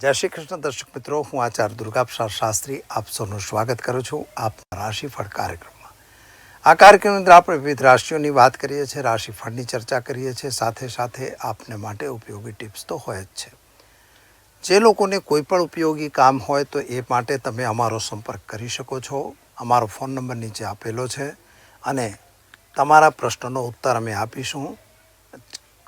જય શ્રી કૃષ્ણ, દર્શક મિત્રો, હું આચાર્ય દુર્ગાપ્રસાદ શાસ્ત્રી આપ સૌનું સ્વાગત કરું છું આપના રાશિફળ કાર્યક્રમમાં. આ કાર્યક્રમની અંદર આપણે વિવિધ રાશિઓની વાત કરીએ છીએ, રાશિફળની ચર્ચા કરીએ છીએ, સાથે સાથે આપને માટે ઉપયોગી ટિપ્સ તો હોય જ છે. જે લોકોને કોઈ પણ ઉપયોગી કામ હોય તો એ માટે તમે અમારો સંપર્ક કરી શકો છો. અમારો ફોન નંબર નીચે આપેલો છે અને તમારા પ્રશ્નનો ઉત્તર અમે આપીશું.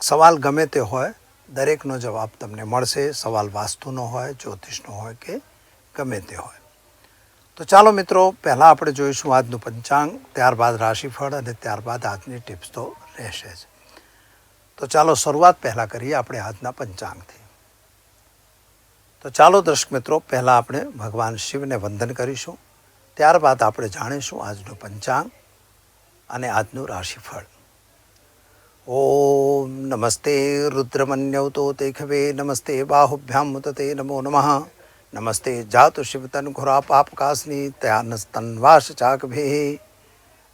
સવાલ ગમે તે હોય દરેકનો જવાબ તમને મળશે, સવાલ વાસ્તુનો હોય, જ્યોતિષનો હોય કે ગમે તે હોય. તો ચાલો મિત્રો, પહેલાં આપણે જોઈશું આજનું પંચાંગ, ત્યારબાદ રાશિફળ અને ત્યારબાદ આજની ટિપ્સ તો રહેશે જ. તો ચાલો શરૂઆત પહેલાં કરીએ આપણે આજના પંચાંગથી. તો ચાલો દર્શક મિત્રો, પહેલાં આપણે ભગવાન શિવને વંદન કરીશું, ત્યારબાદ આપણે જાણીશું આજનું પંચાંગ અને આજનું રાશિફળ. ઓમ નમસ્તે રુદ્રમન્યવતો તે ખવે નમસ્તે બાહુભ્યામ મુતતે નમો નમઃ નમસ્તે જાતુ શિવતન ઘોરા પાપકાસની ત્યાનસ્તન્વાસ ચાકભે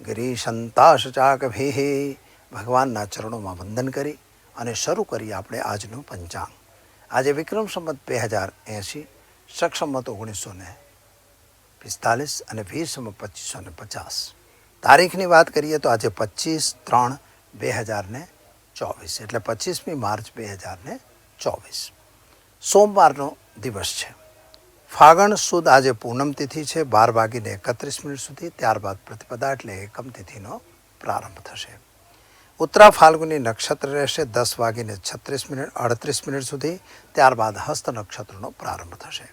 ગિરીશંતાશ ચાકભે ભગવાનના ચરણોમાં વંદન કરી અને શરૂ કરીએ આપણે આજનું પંચાંગ આજે વિક્રમ સંમત બે હજાર એંશી સક્ષમત ઓગણીસો ને પિસ્તાલીસ અને વીસમ પચીસો ને પચાસ તારીખની વાત કરીએ તો આજે પચીસ ત્રણ બે હજારને ચોવીસ, એટલે પચીસમી માર્ચ બે હજારને ચોવીસ. સોમવારનો દિવસ છે. ફાગણ સુદ આજે પૂનમ તિથિ છે. બાર વાગીને એકત્રીસ મિનિટ સુધી, ત્યારબાદ પ્રતિપદા એટલે એકમ તિથિનો પ્રારંભ થશે. ઉત્તરા ફાલ્ગુની નક્ષત્ર રહેશે દસ વાગીને છત્રીસ મિનિટ, અડત્રીસ મિનિટ સુધી, ત્યારબાદ હસ્ત નક્ષત્રનો પ્રારંભ થશે.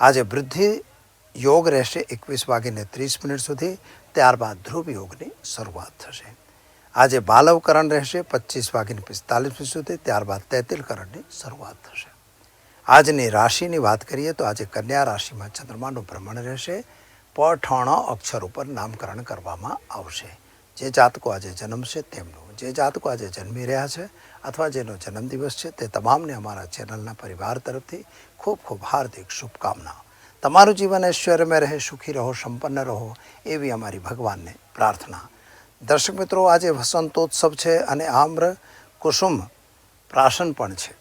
આજે વૃદ્ધિ યોગ રહેશે એકવીસ વાગીને ત્રીસ મિનિટ સુધી, ત્યારબાદ ધ્રુવ યોગની શરૂઆત થશે. આજે બાલવકરણ રહેશે, પચીસ વાગીને પિસ્તાલીસ સુધી, ત્યારબાદ તેતિલકરણની શરૂઆત થશે. આજની રાશિની વાત કરીએ તો આજે કન્યા રાશિમાં ચંદ્રમાનું ભ્રમણ રહેશે. પઠણ અક્ષર ઉપર નામકરણ કરવામાં આવશે. જે જાતકો આજે જન્મશે તેમનું. જે જાતકો આજે જન્મી રહ્યા છે અથવા જેનો જન્મદિવસ છે તે તમામને અમારા ચેનલના પરિવાર તરફથી ખૂબ ખૂબ હાર્દિક શુભકામના. તમારું જીવન ઐશ્વર્યમય રહે, સુખી રહો, સંપન્ન રહો, એવી અમારી ભગવાનને પ્રાર્થના. દર્શક મિત્રો, આજે વસંતોત્સવ છે અને આમ્ર કુસુમ પ્રાશન પણ છે.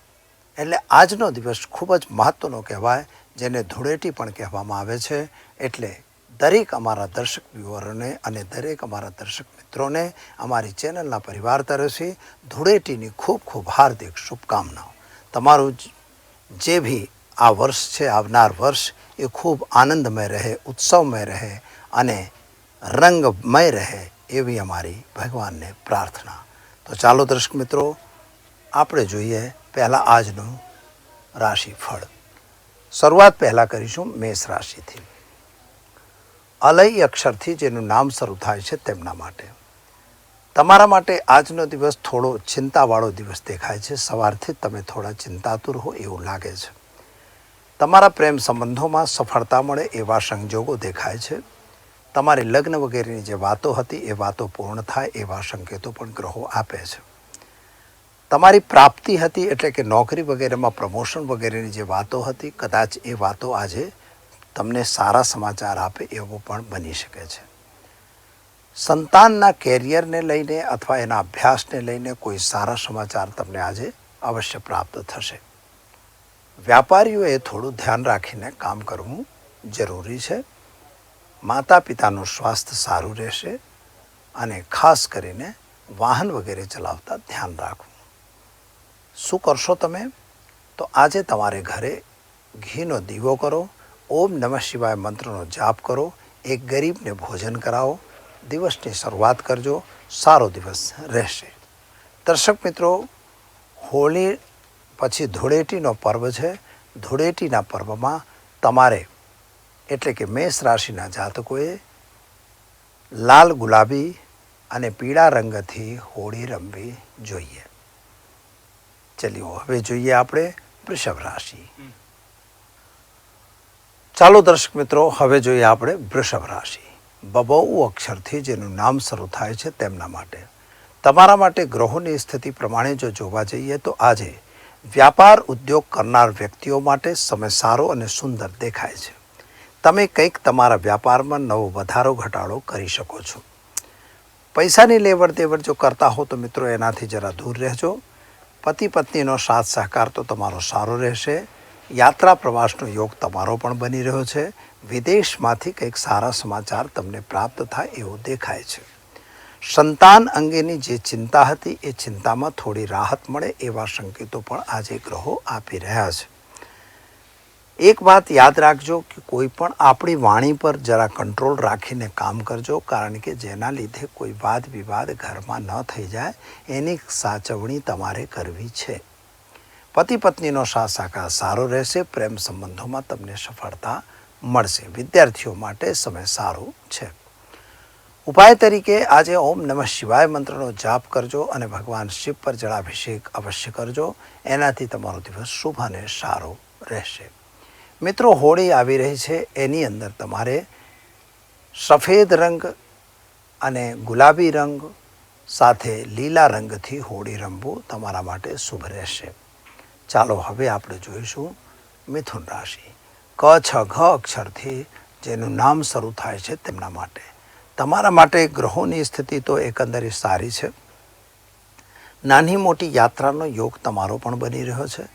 એટલે આજનો દિવસ ખૂબ જ મહત્ત્વનો કહેવાય, જેને ધૂળેટી પણ કહેવામાં આવે છે. એટલે દરેક અમારા દર્શક વ્યુઅરોને અને દરેક અમારા દર્શક મિત્રોને અમારી ચેનલના પરિવાર તરફથી ધૂળેટીની ખૂબ ખૂબ હાર્દિક શુભકામનાઓ. તમારું જે ભી આ વર્ષ છે, આવનાર વર્ષ, એ ખૂબ આનંદમય રહે, ઉત્સવમય રહે અને રંગમય રહે. એવી અમારી ભગવાનને પ્રાર્થના. તો ચાલો દર્શક મિત્રો, આપણે જોઈએ પહેલાં આજનું રાશિફળ. શરૂઆત પહેલાં કરીશું મેષ રાશિથી. અલય અક્ષરથી જેનું નામ શરૂ થાય છે તેમના માટે. તમારા માટે આજનો દિવસ થોડો ચિંતાવાળો દિવસ દેખાય છે. સવારથી તમે થોડા ચિંતાતુર હો એવું લાગે છે. તમારા પ્રેમ સંબંધોમાં સફળતા મળે એવા સંજોગો દેખાય છે. તમારી લગ્ન વગેરેની જે વાતો હતી એ વાતો પૂર્ણ થાય એવા સંકેતો પણ ગ્રહો આપે છે. તમારી પ્રાપ્તિ હતી એટલે કે નોકરી વગેરેમાં પ્રમોશન વગેરેની જે વાતો હતી, કદાચ એ વાતો આજે તમને સારા સમાચાર આપે એવો પણ બની શકે છે. સંતાનના કેરિયરને લઈને અથવા એના અભ્યાસને લઈને કોઈ સારા સમાચાર તમને આજે અવશ્ય પ્રાપ્ત થશે. વ્યાપારીઓએ થોડું ધ્યાન રાખીને કામ કરવું જરૂરી છે. માતા પિતાનું સ્વાસ્થ્ય સારું રહેશે અને ખાસ કરીને વાહન વગેરે ચલાવતા ધ્યાન રાખવું. શું કરશો તમે? તો આજે તમારે ઘરે ઘીનો દીવો કરો, ઓમ નમઃ શિવાય મંત્રનો જાપ કરો, એક ગરીબને ભોજન કરાવો, દિવસની શરૂઆત કરજો, સારો દિવસ રહેશે. દર્શક મિત્રો, હોળી પછી ધૂળેટીનો પર્વ છે. ધૂળેટીના પર્વમાં તમારે એટલે કે મેષ રાશિના જાતકોએ લાલ ગુલાબી અને પીળા રંગથી હોળી રમવી જોઈએ. ચલ્યો હવે જોઈએ આપણે વૃષભ રાશિ. ચાલો દર્શક મિત્રો હવે જોઈએ આપણે વૃષભ રાશિ. બબૌ અક્ષરથી જેનું નામ શરૂ થાય છે તેમના માટે. તમારા માટે ગ્રહોની સ્થિતિ પ્રમાણે જો જોવા જઈએ તો આજે વ્યાપાર ઉદ્યોગ કરનાર વ્યક્તિઓ માટે સમય સારો અને સુંદર દેખાય છે. તમે કંઈક તમારા વ્યાપારમાં નવો વધારો, ઘટાડો કરી શકો છો. પૈસાની લેવડ દેવડ જો કરતા હો તો મિત્રો એનાથી જરા દૂર રહેજો. પતિ પત્નીનો સાથ સહકાર તો તમારો સારો રહેશે. યાત્રા પ્રવાસનો યોગ તમારો પણ બની રહ્યો છે. વિદેશમાંથી કંઈક સારા સમાચાર તમને પ્રાપ્ત થાય એવું દેખાય છે. સંતાન અંગેની જે ચિંતા હતી એ ચિંતામાં થોડી રાહત મળે એવા સંકેતો પણ આજે ગ્રહો આપી રહ્યા છે. એક વાત યાદ રાખજો કે કોઈ પણ આપણી વાણી પર જરા કંટ્રોલ રાખીને કામ કરજો, કારણ કે જેના લીધે કોઈ વાદ વિવાદ ઘરમાં ન થઈ જાય. એની સાચવણી તમારે કરવી છે. પતિ પત્નીનો સાથ સાકાર સારો રહેશે, પ્રેમ સંબંધોમાં તમને સફળતા મળશે. વિદ્યાર્થીઓ માટે સમય સારો છે. ઉપાય તરીકે આજે ઓમ નમઃ શિવાય મંત્રનો જાપ કરજો અને ભગવાન શિવ પર જળાભિષેક અવશ્ય કરજો. એનાથી તમારો દિવસ શુભ અને સારો રહેશે. મિત્રો, હોળી આવી રહી છે. એની અંદર તમારે સફેદ રંગ અને ગુલાબી રંગ સાથે લીલા રંગથી હોળી રમવું તમારા માટે શુભ રહેશે. ચાલો, હવે આપણે જોઈશું મિથુન રાશિ. ક, છ, ઘ અક્ષરથી જેનું નામ શરૂ થાય છે તેમના માટે. તમારા માટે ગ્રહોની સ્થિતિ તો એકંદરે સારી છે. નાની મોટી યાત્રાનો યોગ તમારો પણ બની રહ્યો છે.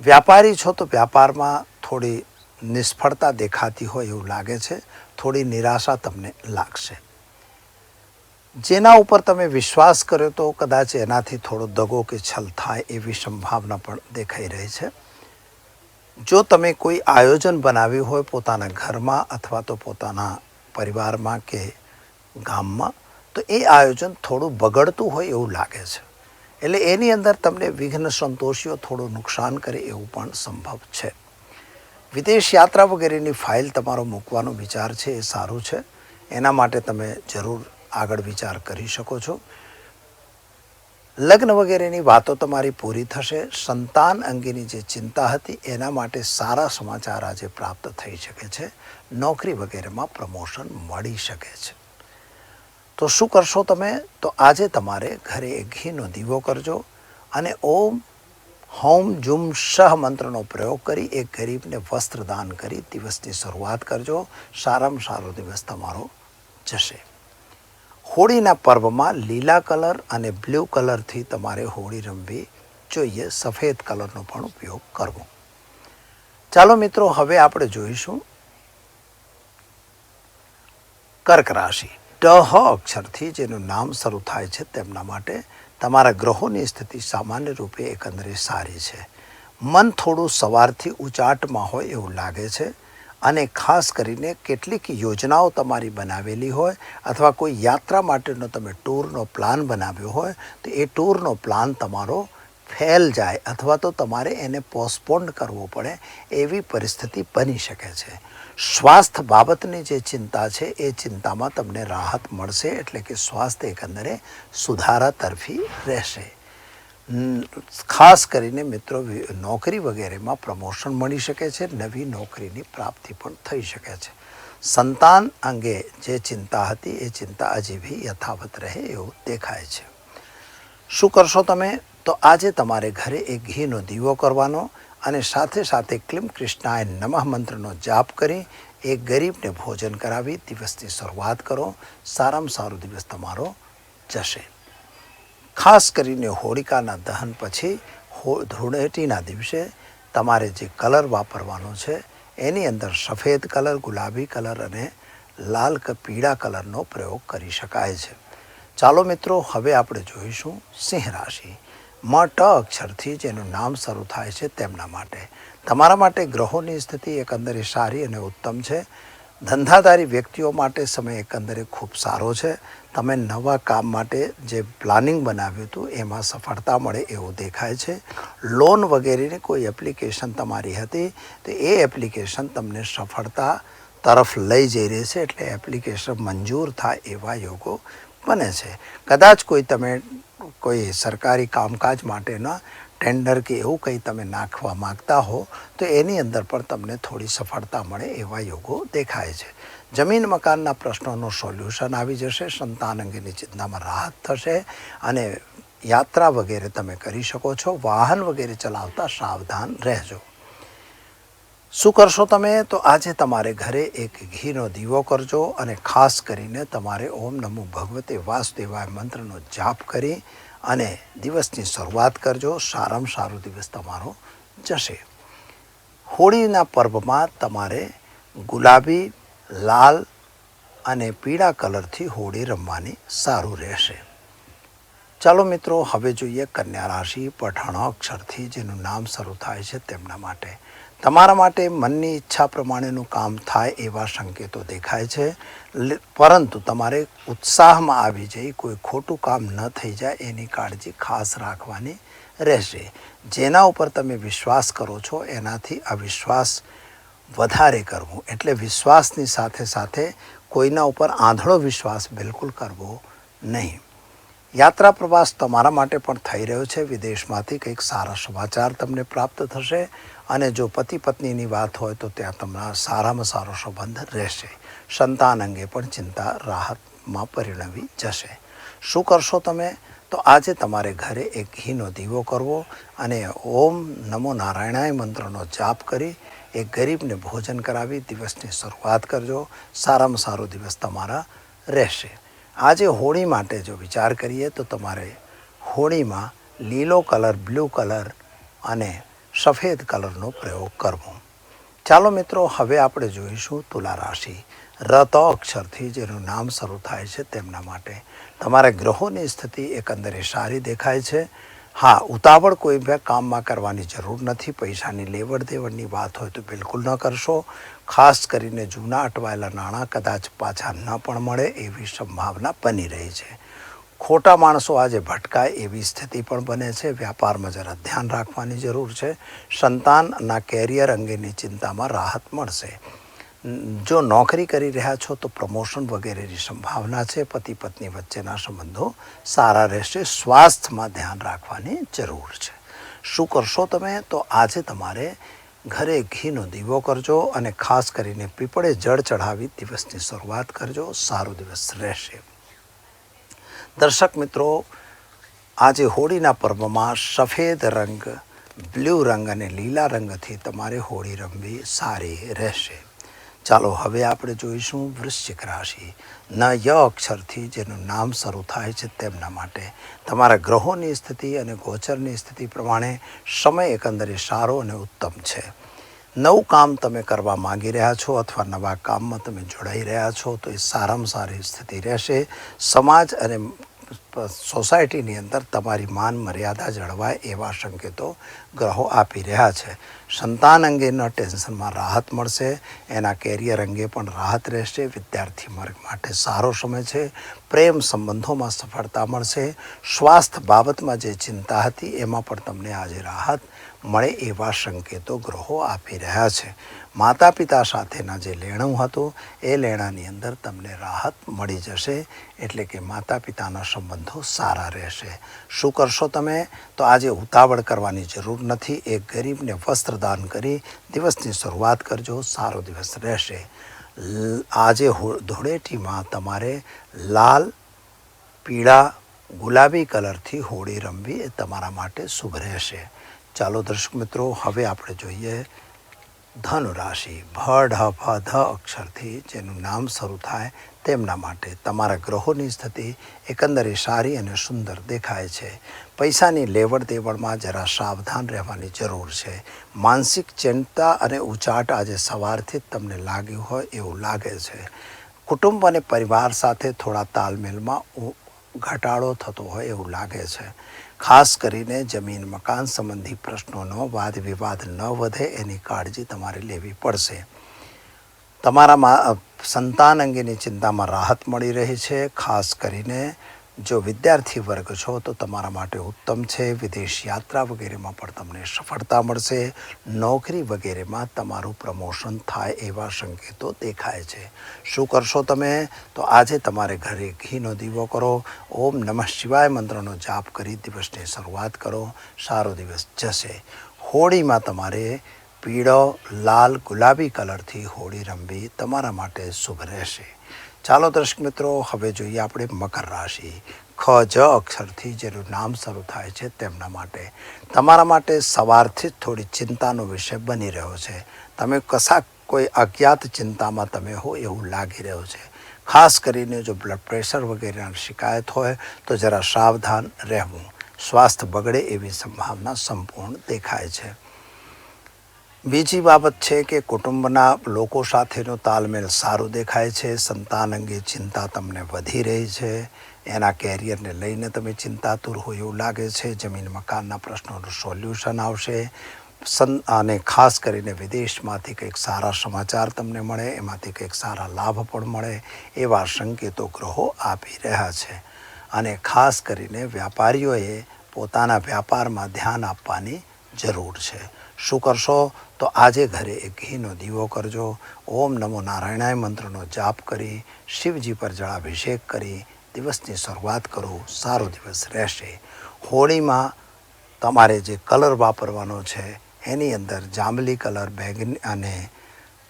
વ્યાપારી છો તો વ્યાપારમાં થોડી નિષ્ફળતા દેખાતી હોય એવું લાગે છે. થોડી નિરાશા તમને લાગશે. જેના ઉપર તમે વિશ્વાસ કર્યો તો કદાચ એનાથી થોડો દગો કે છલ થાય એવી સંભાવના પણ દેખાઈ રહી છે. જો તમે કોઈ આયોજન બનાવ્યું હોય પોતાના ઘરમાં અથવા તો પોતાના પરિવારમાં કે ગામમાં, તો એ આયોજન થોડું બગડતું હોય એવું લાગે છે. એટલે એની અંદર તમને વિઘ્ન સંતોષીઓ, થોડું નુકસાન કરે એવું પણ સંભવ છે. વિદેશ યાત્રા વગેરેની ફાઇલ તમારો મૂકવાનો વિચાર છે એ સારું છે. એના માટે તમે જરૂર આગળ વિચાર કરી શકો છો. લગ્ન વગેરેની વાતો તમારી પૂરી થશે. સંતાન અંગેની જે ચિંતા હતી એના માટે સારા સમાચાર આજે પ્રાપ્ત થઈ શકે છે. નોકરી વગેરેમાં પ્રમોશન મળી શકે છે. તો શું કરશો તમે? તો આજે તમારે ઘરે ઘીનો દીવો કરજો. અને ઓમ હોમ જુમ શહ મંત્રનો પ્રયોગ કરી એક ગરીબને વસ્ત્ર દાન કરી દિવસની શરૂઆત કરજો. સારામાં સારો દિવસ તમારો જશે. હોળીના પર્વમાં લીલા કલર અને બ્લુ કલરથી તમારે હોળી રમવી જોઈએ. સફેદ કલરનો પણ ઉપયોગ કરવો. ચાલો મિત્રો, હવે આપણે જોઈશું કર્ક રાશિ. ટ અક્ષરથી જેનું નામ શરૂ થાય છે તેમના માટે તમારા ગ્રહોની સ્થિતિ સામાન્ય રૂપે એકંદરે સારી છે. મન થોડું સવારથી ઉચાટમાં હોય એવું લાગે છે અને ખાસ કરીને કેટલીક યોજનાઓ તમારી બનાવેલી હોય અથવા કોઈ યાત્રા માટેનો તમે ટૂરનો પ્લાન બનાવ્યો હોય તો એ ટૂરનો પ્લાન તમારો ફેલ જાય અથવા તો તમારે એને પોસ્ટપોન્ડ કરવો પડે એવી પરિસ્થિતિ બની શકે છે. સ્વાસ્થ્ય બાબતની જે ચિંતા છે, એ ચિંતામાં તમને રાહત મળશે એટલે કે સ્વાસ્થ્ય એકંદરે સુધારા તરફી રહેશે. ખાસ કરીને મિત્રો, નોકરી વગેરેમાં પ્રમોશન મળી શકે છે, નવી નોકરીની પ્રાપ્તિ પણ થઈ શકે છે. સંતાન અંગે જે ચિંતા હતી, એ ચિંતા હજી બી યથાવત રહે એવું દેખાય છે. શું કરશો તમે? તો આજે તમારે ઘરે એક ઘીનો દીવો કરવાનો અને સાથે સાથે ક્લિમ કૃષ્ણાય નમઃ મંત્રનો જાપ કરી એક ગરીબને ભોજન કરાવી દિવસની શરૂઆત કરો. સારામાં સારો દિવસ તમારો જશે. ખાસ કરીને હોળિકાના દહન પછી ધૂળેટીના દિવસે તમારે જે કલર વાપરવાનો છે એની અંદર સફેદ કલર, ગુલાબી કલર અને લાલ કે, પીળા કલરનો પ્રયોગ કરી શકાય છે. ચાલો મિત્રો, હવે આપણે જોઈશું સિંહ રાશિ. મ ટ અક્ષરથી જેનું નામ શરૂ થાય છે તેમના માટે. તમારા માટે ગ્રહોની સ્થિતિ એકંદરે સારી અને ઉત્તમ છે. ધંધાદારી વ્યક્તિઓ માટે સમય એકંદરે ખૂબ સારો છે. તમે નવા કામ માટે જે પ્લાનિંગ બનાવ્યું હતું, એમાં સફળતા મળે એવું દેખાય છે. લોન વગેરેની કોઈ એપ્લિકેશન તમારી હતી, તો એ એપ્લિકેશન તમને સફળતા તરફ લઈ જઈ રહી છે, એટલે એપ્લિકેશન મંજૂર થાય એવા યોગો બને છે. કદાચ કોઈ તમે કોઈ સરકારી કામકાજ માટેના ટેન્ડર કે એવું કંઈ તમે નાખવા માગતા હો, તો એની અંદર પણ તમને થોડી સફળતા મળે એવા યોગો દેખાય છે. જમીન મકાનના પ્રશ્નોનું સોલ્યુશન આવી જશે, સંતાન અંગેની ચિંતામાં રાહત થશે અને યાત્રા વગેરે તમે કરી શકો છો, વાહન વગેરે ચલાવતા સાવધાન રહેજો. શું કરશો તમે? તો આજે તમારે ઘરે એક ઘીનો દીવો કરજો અને ખાસ કરીને તમારે ઓમ નમો ભગવતે વાસુદેવાય મંત્રનો જાપ કરી અને દિવસની શરૂઆત કરજો. સારામાં સારો દિવસ તમારો જશે. હોળીના પર્વમાં તમારે ગુલાબી, લાલ અને પીળા કલરથી હોળી રમવાની સારું રહેશે. ચાલો મિત્રો, હવે જોઈએ કન્યા રાશિ, પઠાણ અક્ષરથી જેનું નામ શરૂ થાય છે તેમના માટે. તમારા માટે મનની ઈચ્છા પ્રમાણેનું કામ થાય એવા સંકેતો દેખાય છે. પરંતુ તમારે ઉત્સાહમાં આવી જઈ કોઈ ખોટું કામ ન થઈ જાય, એની કાળજી ખાસ રાખવાની રહેશે. જેના ઉપર તમે વિશ્વાસ કરો છો, એનાથી અવિશ્વાસ વધારે કરવું. એટલે વિશ્વાસની સાથે સાથે કોઈના ઉપર આંધળો વિશ્વાસ બિલકુલ કરવો નહીં. યાત્રા પ્રવાસ તમારા માટે પણ થઈ રહ્યો છે. વિદેશમાંથી કંઈક સારા સમાચાર તમને પ્રાપ્ત થશે. અને જો પતિ પત્નીની વાત હોય તો ત્યાં તમારા સારામાં સારો સંબંધ રહેશે. સંતાન અંગે પણ ચિંતા રાહતમાં પરિણમી જશે. શું કરશો તમે? તો આજે તમારે ઘરે એક ઘીનો દીવો કરવો અને ઓમ નમો નારાયણાય મંત્રનો જાપ કરી એક ગરીબને ભોજન કરાવી દિવસની શરૂઆત કરજો. સારામાં સારો દિવસ તમારા રહેશે. આજે હોળી માટે જો વિચાર કરીએ તો તમારે હોળીમાં લીલો કલર, બ્લુ કલર અને સફેદ કલરનો પ્રયોગ કરવો. ચાલો મિત્રો, હવે આપણે જોઈશું તુલા રાશિ. રત અક્ષરથી જેનું નામ શરૂ થાય છે તેમના માટે. તમારા ગ્રહોની સ્થિતિ એકંદરે સારી દેખાય છે. હા, ઉતાવળ કોઈ બે કામમાં કરવાની જરૂર નથી. પૈસાની લેવડ દેવડની વાત હોય તો બિલકુલ ન કરશો. ખાસ કરીને જૂના અટવાયેલા નાણાં કદાચ પાછા ન પણ મળે એવી સંભાવના બની રહી છે. ખોટા માણસો આજે ભટકાય એવી સ્થિતિ પણ બને છે. વ્યાપારમાં જરા ધ્યાન રાખવાની જરૂર છે. સંતાનના કેરિયર અંગેની ચિંતામાં રાહત મળશે. જો નોકરી કરી રહ્યા છો તો પ્રમોશન વગેરેની સંભાવના છે. પતિ પત્ની વચ્ચેના સંબંધો સારા રહેશે. સ્વાસ્થ્યમાં ધ્યાન રાખવાની જરૂર છે. શું કરશો તમે? તો આજે તમારે ઘરે ઘીનો દીવો કરજો અને ખાસ કરીને પીપળે જળ ચઢાવી દિવસની શરૂઆત કરજો. સારો દિવસ રહેશે. દર્શક મિત્રો, આજે હોળીના પર્વમાં સફેદ રંગ, બ્લુ રંગ અને લીલા રંગથી તમારે હોળી રમવી સારી રહેશે. ચાલો હવે આપણે જોઈશું વૃશ્ચિક રાશિ. ન ય અક્ષરથી જેનું નામ શરૂ થાય છે તેમના માટે. તમારા ગ્રહોની સ્થિતિ અને ગોચરની સ્થિતિ પ્રમાણે સમય એકંદરે સારો અને ઉત્તમ છે. નવું કામ તમે કરવા માંગી રહ્યા છો અથવા નવા કામમાં તમે જોડાઈ રહ્યા છો, તો એ સારામાં સારી સ્થિતિ રહેશે. સમાજ અને સોસાયટીની અંદર તમારી માન મર્યાદા જળવાય એવા સંકેતો ગ્રહો આપી રહ્યા છે. સંતાન અંગેના ટેન્શનમાં રાહત મળશે, એના કેરિયર અંગે પણ રાહત રહેશે, વિદ્યાર્થી વર્ગ માટે સારો સમય છે, પ્રેમ સંબંધોમાં સફળતા મળશે. સ્વાસ્થ્ય બાબતમાં જે ચિંતા હતી, એમાં પણ તમને આજે રાહત મળે એવા સંકેતો ગ્રહો આપી રહ્યા છે. માતા પિતા સાથેના જે લેણું હતું, એ લેણાની અંદર તમને રાહત મળી જશે, એટલે કે માતા પિતાના સંબંધો સારા રહેશે. શું કરશો તમે? તો આજે ઉતાવળ કરવાની જરૂર નથી. એક ગરીબને વસ્ત્રદાન કરી દિવસની શરૂઆત કરજો. સારો દિવસ રહેશે. આજે ધૂળેટીમાં તમારે લાલ, પીળા, ગુલાબી કલરથી હોળી રમવી એ તમારા માટે શુભ રહેશે. ચાલો દર્શક મિત્રો, હવે આપણે જોઈએ ધનુ રાશિ ભ ઢ ફ ધ અક્ષરથી જેનું નામ શરૂ થાય તેમના માટે. તમારા ગ્રહોની સ્થિતિ એકંદરે સારી અને સુંદર દેખાય છે. પૈસાની લેવડ દેવડમાં જરા સાવધાન રહેવાની જરૂર છે. માનસિક ચિંતા અને ઉચાટ આજે સવારથી જ તમને લાગ્યું હોય એવું લાગે છે. કુટુંબ અને પરિવાર સાથે થોડા તાલમેલમાં ઘટાડો થતો હોય એવું લાગે છે. ખાસ કરીને જમીન મકાન સંબંધી પ્રશ્નોનો વાદ વિવાદ ન વધે એની કાળજી તમારે લેવી પડશે. તમારામાં સંતાન અંગેની ચિંતામાં રાહત મળી રહી છે, ખાસ કરીને જો વિદ્યાર્થી વર્ગ છો, તો તમારા માટે ઉત્તમ છે. વિદેશ યાત્રા વગેરેમાં પણ તમને સફળતા મળશે. નોકરી વગેરેમાં તમારું પ્રમોશન થાય એવા સંકેતો દેખાય છે. શું કરશો તમે? તો આજે તમારે ઘરે ઘીનો દીવો કરો. ઓમ નમઃ શિવાય. મંત્રનો જાપ કરી દિવસની શરૂઆત કરો. સારો દિવસ જશે. હોળીમાં તમારે પીળો, લાલ, ગુલાબી કલરથી હોળી રમવી તમારા માટે શુભ રહેશે. ચાલો દર્શક મિત્રો, હવે જોઈએ આપણે મકર રાશિ. ખ, જ અક્ષરથી જેનું નામ શરૂ થાય છે તેમના માટે. તમારા માટે સવારથી જ થોડી ચિંતાનો વિષય બની રહ્યો છે. તમે કશાક કોઈ અજ્ઞાત ચિંતામાં તમે હો એવું લાગી રહ્યું છે. ખાસ કરીને જો બ્લડ પ્રેશર વગેરેની શિકાયત હોય, તો જરા સાવધાન રહેવું. સ્વાસ્થ્ય બગડે એવી સંભાવના સંપૂર્ણ દેખાય છે. બીજી બાબત છે કે કુટુંબના લોકો સાથેનો તાલમેલ સારો દેખાય છે, સંતાન અંગે ચિંતા તમને વધી રહી છે, એના કેરિયરને લઈને તમે ચિંતાતુર હોય એવું લાગે છે, જમીન મકાનના પ્રશ્નોનું સોલ્યુશન આવશે, સન અને ખાસ કરીને વિદેશમાંથી કંઈક સારા સમાચાર તમને મળે, એમાંથી કંઈક સારા લાભ પણ મળે, એવા સંકેતો ગ્રહો આપી રહ્યા છે. અને ખાસ કરીને વ્યાપારીઓએ પોતાના વ્યાપારમાં ધ્યાન આપવાની જરૂર છે. શું કરશો? તો આજે ઘરે એક ઘીનો દીવો કરજો. ઓમ નમો નારાયણાય મંત્રનો જાપ કરી, શિવજી પર જળાભિષેક કરી, દિવસની શરૂઆત કરો, સારો દિવસ રહેશે. હોળીમાં તમારે જે કલર વાપરવાનો છે, એની અંદર જાંબલી કલર બેંગની અને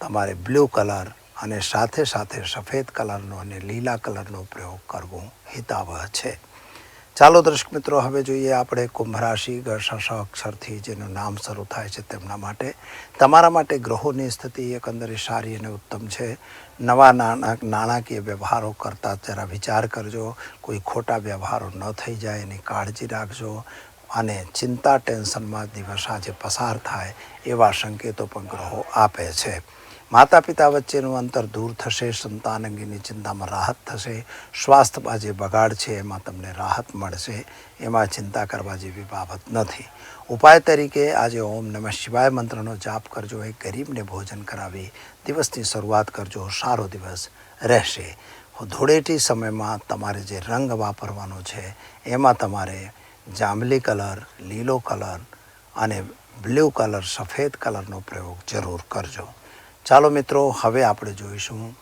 તમારે બ્લુ કલર અને સાથે સાથે સફેદ કલરનો અને લીલા કલરનો પ્રયોગ કરવો હિતાવહ છે. ચાલો દર્શક મિત્રો, હવે જોઈએ આપણે કુંભ રાશિ ગર્ષ અક્ષરથી જેનું નામ શરૂ થાય છે તેમના માટે. તમારા માટે ગ્રહોની સ્થિતિ એકંદરે સારી અને ઉત્તમ છે. નવા નાણા નાણાકીય વ્યવહારો કરતાં જરા વિચાર કરજો. કોઈ ખોટા વ્યવહારો ન થઈ જાય, એની કાળજી રાખજો. અને ચિંતા, ટેન્શનમાં દિવસ આજે પસાર થાય એવા સંકેતો પણ ગ્રહો આપે છે. માતા પિતા વચ્ચેનું અંતર દૂર થશે, સંતાન અંગેની ચિંતામાં રાહત થશે સ્વાસ્થ્યમાં જે બગાડ છે, એમાં તમને રાહત મળશે, એમાં ચિંતા કરવા જેવી બાબત નથી. ઉપાય તરીકે આજે ઓમ નમઃ શિવાય મંત્રનો જાપ કરજો, એ ગરીબને ભોજન કરાવી, દિવસની શરૂઆત કરજો, સારો દિવસ રહેશે. ધૂળેટી સમયમાં તમારે જે રંગ વાપરવાનો છે, એમાં તમારે જાંબલી કલર, લીલો કલર અને બ્લુ કલર, સફેદ કલરનો પ્રયોગ જરૂર કરજો. ચાલો મિત્રો, હવે આપણે જોઈશું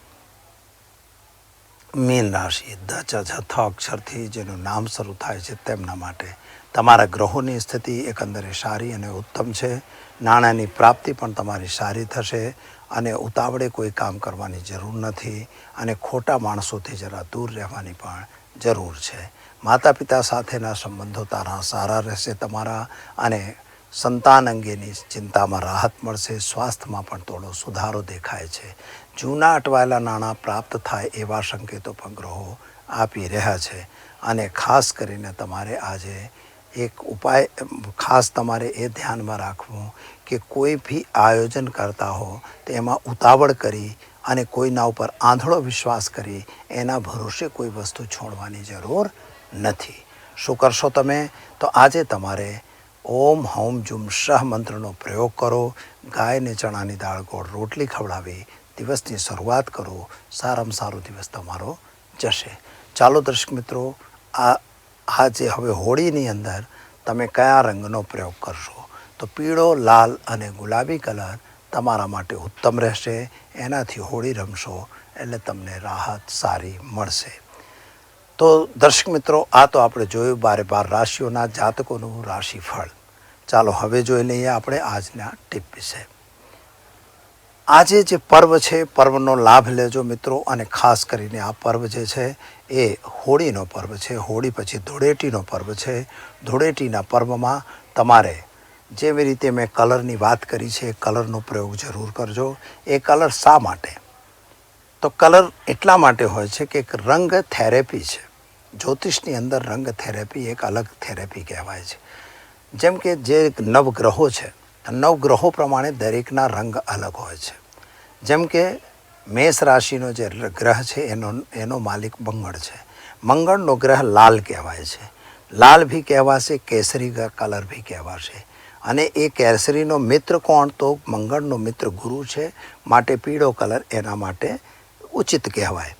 મીન રાશિ. ધ ચ છ અક્ષરથી જેનું નામ શરૂ થાય છે તેમના માટે. તમારા ગ્રહોની સ્થિતિ એકંદરે સારી અને ઉત્તમ છે. નાણાંની પ્રાપ્તિ પણ તમારી સારી થશે અને ઉતાવળે કોઈ કામ કરવાની જરૂર નથી અને ખોટા માણસોથી જરા દૂર રહેવાની પણ જરૂર છે. માતા પિતા સાથેના સંબંધો તારા સારા રહેશે તમારા અને સંતાન અંગેની ચિંતામાં રાહત મળશે, સ્વાસ્થ્યમાં પણ થોડો સુધારો દેખાય છે. જૂના અટવાયેલા નાણાં પ્રાપ્ત થાય એવા સંકેતો પણ ગ્રહો આપી રહ્યા છે. અને ખાસ કરીને તમારે આજે એક ઉપાય, ખાસ તમારે એ ધ્યાનમાં રાખવું કે કોઈ બી આયોજન કરતા હો, તો એમાં ઉતાવળ કરી અને કોઈના ઉપર આંધળો વિશ્વાસ કરી, એના ભરોસે કોઈ વસ્તુ છોડવાની જરૂર નથી. શું કરશો તમે? તો આજે તમારે ઓમ હોમ જુમ શહ મંત્રનો પ્રયોગ કરો, ગાયને ચણાની દાળ ગોળ રોટલી ખવડાવી, દિવસની શરૂઆત કરો, સારામાં સારો દિવસ તમારો જશે. ચાલો દર્શક મિત્રો, આ આજે હવે હોળીની અંદર તમે કયા રંગનો પ્રયોગ કરશો? તો પીળો, લાલ અને ગુલાબી કલર તમારા માટે ઉત્તમ રહેશે. એનાથી હોળી રમશો એટલે તમને રાહત સારી મળશે. તો દર્શક મિત્રો, આ તો આપણે જોયું બારે બાર રાશિઓના જાતકોનું રાશિફળ. ચાલો હવે જોઈ લઈએ આપણે આજના ટીપ વિશે. આજે જે પર્વ છે, પર્વનો લાભ લેજો મિત્રો, અને ખાસ કરીને આ પર્વ જે છે, એ હોળીનો પર્વ છે. હોળી પછી ધૂળેટીનો પર્વ છે. ધૂળેટીના પર્વમાં તમારે જેવી રીતે મેં કલરની વાત કરી છે, કલરનો પ્રયોગ જરૂર કરજો. એ કલર શા માટે? તો કલર એટલા માટે હોય છે કે એક રંગ થેરેપી છે. જ્યોતિષની અંદર રંગ થેરેપી એક અલગ થેરેપી કહેવાય છે. જેમ કે જે નવગ્રહો છે નવગ્રહો પ્રમાણે દરેકના રંગ અલગ હોય છે. જેમ કે મેષ રાશિનો જે ગ્રહ છે, એનો એનો માલિક મંગળ છે. મંગળનો ગ્રહ લાલ કહેવાય છે. લાલ ભી કહેવાશે, કેસરી કલર ભી કહેવાશે. અને એ કેસરીનો મિત્ર કોણ? તો મંગળનો મિત્ર ગુરુ છે, માટે પીળો કલર એના માટે ઉચિત કહેવાય.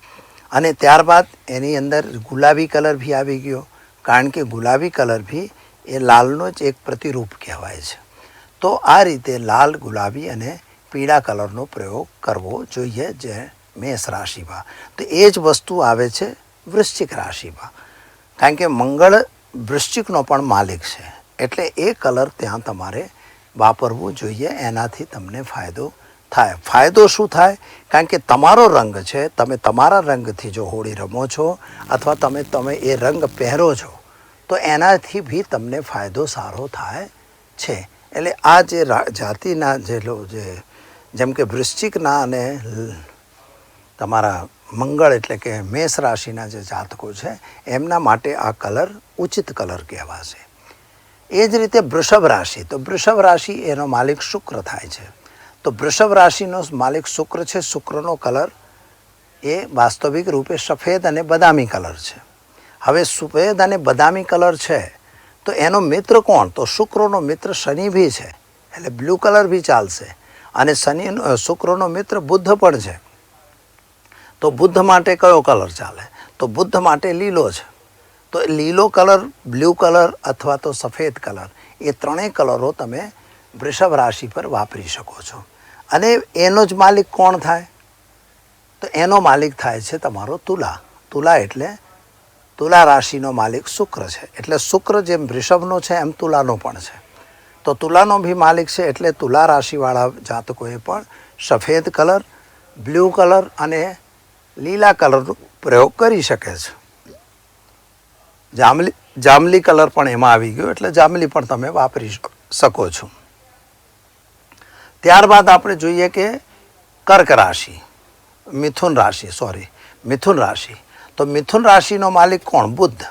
અને ત્યારબાદ એની અંદર ગુલાબી કલર ભી આવી ગયો. કારણ કે ગુલાબી કલર ભી એ લાલનો જ એક પ્રતિરૂપ કહેવાય છે. તો આ રીતે લાલ ગુલાબી અને પીળા કલરનો પ્રયોગ કરવો જોઈએ જે મેષ રાશિમાં. તો એ જ વસ્તુ આવે છે વૃશ્ચિક રાશિમાં. કારણ કે મંગળ વૃશ્ચિકનો પણ માલિક છે. એટલે એ કલર ત્યાં તમારે વાપરવું જોઈએ, એનાથી તમને ફાયદો થાય. ફાયદો શું થાય? કારણ કે તમારો રંગ છે, તમે તમારા રંગથી જો હોળી રમો છો, અથવા તમે તમે એ રંગ પહેરો છો તો એનાથી બી તમને ફાયદો સારો થાય છે. એટલે આ જે જાતિના જે લો- જે જેમ કે વૃશ્ચિકના અને તમારા મંગળ એટલે કે મેષ રાશિના જે જાતકો છે, એમના માટે આ કલર ઉચિત કલર કહેવાશે. એ જ રીતે વૃષભ રાશિ, તો વૃષભ રાશિ એનો માલિક શુક્ર થાય છે. તો વૃષભ રાશિનો માલિક શુક્ર છે, શુક્રનો કલર એ વાસ્તવિક રૂપે સફેદ અને બદામી કલર છે. હવે સફેદ અને બદામી કલર છે. તો એનો મિત્ર કોણ? તો શુક્રનો મિત્ર શનિ બી છે. એટલે બ્લુ કલર બી ચાલશે. અને શનિ શુક્રનો મિત્ર બુદ્ધ પણ છે. તો બુદ્ધ માટે કયો કલર ચાલે? તો બુદ્ધ માટે લીલો છે. તો લીલો કલર, બ્લુ કલર અથવા તો સફેદ કલર, એ ત્રણેય કલરો તમે વૃષભ રાશિ પર વાપરી શકો છો. અને એનો જ માલિક કોણ થાય? તો એનો માલિક થાય છે તમારો તુલા. તુલા એટલે તુલા રાશિનો માલિક શુક્ર છે. એટલે શુક્ર જેમ વૃષભનો છે, એમ તુલાનો પણ છે. તો તુલાનો બી માલિક છે, એટલે તુલા રાશિવાળા જાતકોએ પણ સફેદ કલર, બ્લુ કલર અને લીલા કલરનો પ્રયોગ કરી શકે છે. જાંબલી જાંબલી કલર પણ એમાં આવી ગયો, એટલે જાંબલી પણ તમે વાપરી શકો છો. ત્યારબાદ આપણે જોઈએ કે કર્ક રાશિ, મિથુન રાશિ સોરી મિથુન રાશિ. તો મિથુન રાશિનો માલિક કોણ? બુદ્ધ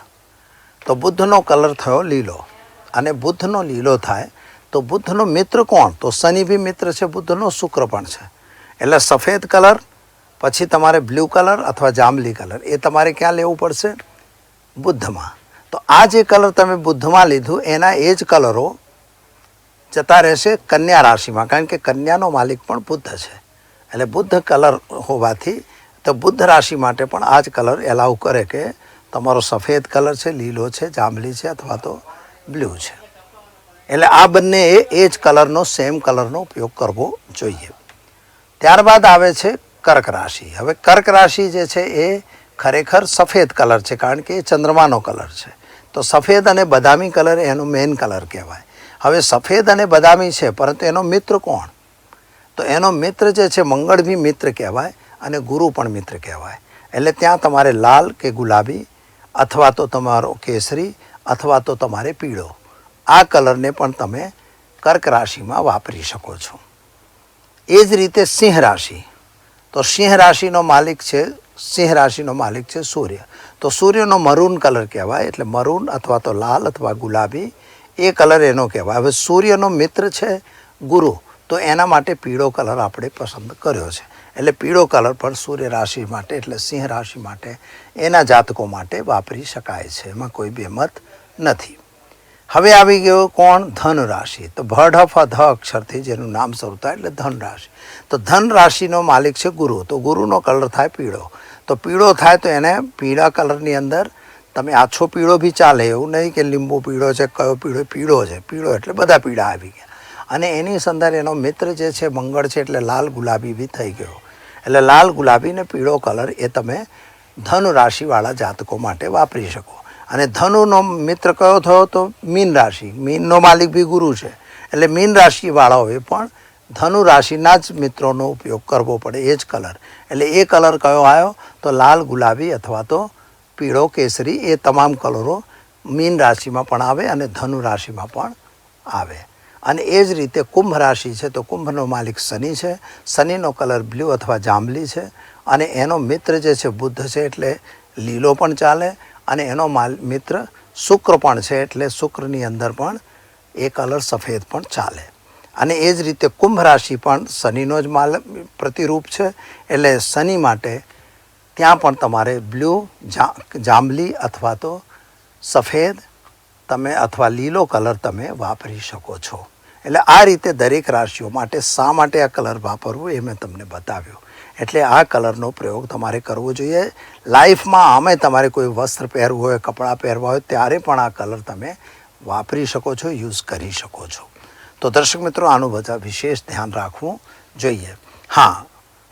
તો બુદ્ધનો કલર થયો લીલો. અને બુદ્ધનો લીલો થાય તો બુદ્ધનો મિત્ર કોણ? તો શનિ બી મિત્ર છે બુદ્ધનો શુક્ર પણ છે. એટલે સફેદ કલર, પછી તમારે બ્લુ કલર અથવા જાંબલી કલર. એ તમારે ક્યાં લેવું પડશે? બુદ્ધમાં તો આ જે કલર તમે બુદ્ધમાં લીધું, એના એ જ કલરો જતા રહેશે કન્યા રાશિમાં. કારણ કે કન્યાનો માલિક પણ બુદ્ધ છે. એટલે બુદ્ધ કલર હોવાથી તો બુદ્ધ રાશિ માટે પણ આ જ કલર એલાઉ કરે કે તમારો સફેદ કલર છે, લીલો છે, જાંબલી છે અથવા તો બ્લુ છે. એટલે આ બંને એ જ કલરનો, સેમ કલરનો ઉપયોગ કરવો જોઈએ. ત્યારબાદ આવે છે કર્ક રાશિ. હવે કર્ક રાશિ જે છે એ ખરેખર સફેદ કલર છે, કારણ કે એ ચંદ્રમાનો કલર છે. તો સફેદ અને બદામી કલર એનો મેઇન કલર કહેવાય. હવે સફેદ અને બદામી છે, પરંતુ એનો મિત્ર કોણ? તો એનો મિત્ર જે છે મંગળભી મિત્ર કહેવાય. અને ગુરુ પણ મિત્ર કહેવાય. એટલે ત્યાં તમારે લાલ કે ગુલાબી, અથવા તો તમારો કેસરી, અથવા તો તમારે પીળો. આ કલરને પણ તમે કર્ક રાશિમાં વાપરી શકો છો. એ જ રીતે સિંહ રાશિ. તો સિંહ રાશિનો માલિક છે, સિંહ રાશિનો માલિક છે સૂર્ય. તો સૂર્યનો મરૂન કલર કહેવાય, એટલે મરૂન અથવા તો લાલ અથવા ગુલાબી, એ કલર એનો કહેવાય. હવે સૂર્યનો મિત્ર છે ગુરુ, તો એના માટે પીળો કલર આપણે પસંદ કર્યો છે. એટલે પીળો કલર પણ સૂર્ય રાશિ માટે એટલે સિંહ રાશિ માટે એના જાતકો માટે વાપરી શકાય છે. એમાં કોઈ બેમત નથી. હવે આવી ગયો કોણ? ધન રાશિ. તો ભઢ ધ અક્ષરથી જેનું નામ શરૂ થાય એટલે ધન રાશિ. તો ધન રાશિનો માલિક છે ગુરુ. તો ગુરુનો કલર થાય પીળો. તો પીળો થાય તો એને પીળા કલરની અંદર તમે આછો પીળો બી ચાલે. એવું નહીં કે લીંબુ પીળો છે, કયો પીળો પીળો છે. પીળો એટલે બધા પીળા આવી ગયા. અને એની અંદર એનો મિત્ર જે છે, મંગળ છે, એટલે લાલ ગુલાબી બી થઈ ગયો. એટલે લાલ ગુલાબી ને પીળો કલર એ તમે ધનુ રાશિવાળા જાતકો માટે વાપરી શકો. અને ધનુનો મિત્ર કયો થયો તો મીન રાશિ. મીનનો માલિક બી ગુરુ છે. એટલે મીન રાશિવાળાઓએ પણ ધનુ રાશિના જ મિત્રોનો ઉપયોગ કરવો પડે એ જ કલર. એટલે એ કલર કયો આવ્યો તો લાલ ગુલાબી અથવા તો પીળો કેસરી એ તમામ કલરો મીન રાશિમાં પણ આવે અને ધનુ રાશિમાં પણ આવે. અને એ જ રીતે કુંભ રાશિ છે, તો કુંભનો માલિક શનિ છે. શનિનો કલર બ્લુ અથવા જાંબલી છે અને એનો મિત્ર જે છે બુદ્ધ છે, એટલે લીલો પણ ચાલે અને એનો માલ મિત્ર શુક્ર પણ છે, એટલે શુક્રની અંદર પણ એ કલર સફેદ પણ ચાલે. અને એ જ રીતે કુંભ રાશિ પણ શનિનો જ માલ પ્રતિરૂપ છે, એટલે શનિ માટે ત્યાં પણ તમારે બ્લુ જાંબલી અથવા તો સફેદ તમે અથવા લીલો કલર તમે વાપરી શકો છો. એટલે આ રીતે દરેક રાશિઓ માટે શા માટે આ કલર વાપરવું એ મેં તમને બતાવ્યું. એટલે આ કલરનો પ્રયોગ તમારે કરવો જોઈએ. લાઈફમાં આમે તમારે કોઈ વસ્ત્ર પહેરવું હોય, કપડાં પહેરવા હોય, ત્યારે પણ આ કલર તમે વાપરી શકો છો, યુઝ કરી શકો છો. તો દર્શક મિત્રો, આનું બધા વિશેષ ધ્યાન રાખવું જોઈએ. હા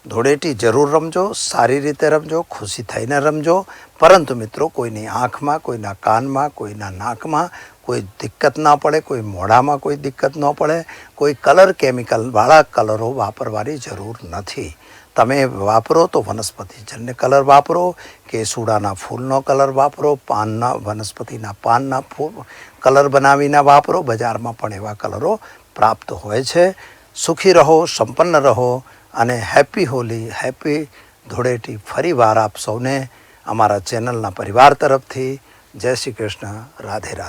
ધૂળેટી જરૂર રમજો, સારી રીતે રમજો, ખુશી થઈને રમજો. પરંતુ મિત્રો, કોઈની આંખમાં, કોઈના કાનમાં, કોઈના નાકમાં કોઈ દિક્કત ના પડે, કોઈ મોઢામાં કોઈ દિક્કત ન પડે, કોઈ કલર કેમિકલવાળા કલરો વાપરવાની જરૂર નથી. તમે વાપરો તો વનસ્પતિજન્ય કલર વાપરો કે સૂડાના ફૂલનો કલર વાપરો, પાનના, વનસ્પતિના પાનના ફૂલ કલર બનાવીને વાપરો, બજારમાં પણ એવા કલરો પ્રાપ્ત હોય છે. સુખી રહો, સંપન્ન રહો અને હેપી હોલી, હેપી ધૂળેટી ફરી વાર આપ સૌને અમારા ચેનલના પરિવાર તરફથી. જય શ્રી કૃષ્ણ, રાધે રાધે.